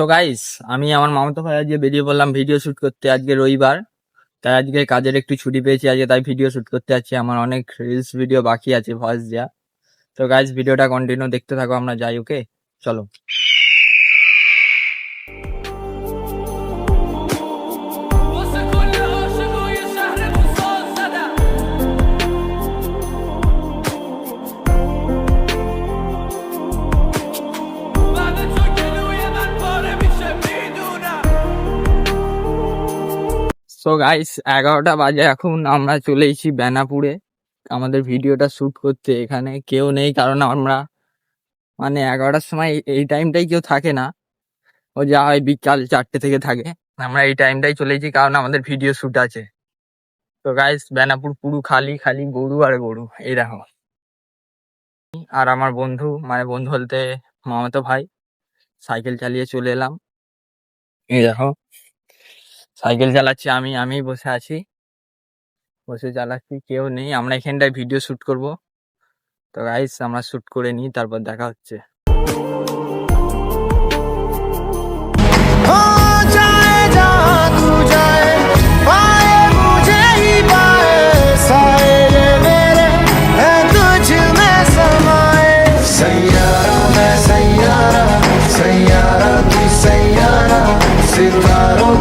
So guys আমি আমার মামাতো ভাই আজকে বেরিয়ে পড়লাম ভিডিও শ্যুট করতে আজকে রবিবার। তাই আজকে কাজের একটু ছুটি পেয়েছি, আজকে তাই ভিডিও শ্যুট করতে যাচ্ছি। আমার অনেক রিলস ভিডিও বাকি আছে ভয়েস দেওয়া। তো গাইস ভিডিওটা কন্টিনিউ দেখতে থাকো, আমরা যাই ওকে চলো। সো গাইস এগারোটা বাজে এখন, আমরা চলে এসেছি বেনাপুরে। আমাদের ভিডিওটা শুট করতে এখানে কেউ নেই, কারণ আমরা মানে এগারোটার সময় এই- টাইমটাই কেউ থাকে না। ও যা হয় বিকাল চারটে থেকে থাকে। আমরা এই টাইমটাই চলে এসেছি কারণ আমাদের ভিডিও শুট আছে। তো গাইস বেনাপুর পুরো খালি খালি গরু আর গরু, এই দেখো। আর আমার বন্ধু মানে বন্ধু বলতে মামাতো ভাই, সাইকেল চালিয়ে চলে এলাম। এই দেখো। সাইকেল চালাচ্ছি, আমি আমি বসে আছি। বসে চালাচ্ছি, কেউ নেই। আমরা এখানটায় ভিডিও শ্যুট করব। তো গাইস আমরা শ্যুট করে নিই, তারপর দেখা হচ্ছে। सैयारा सितारों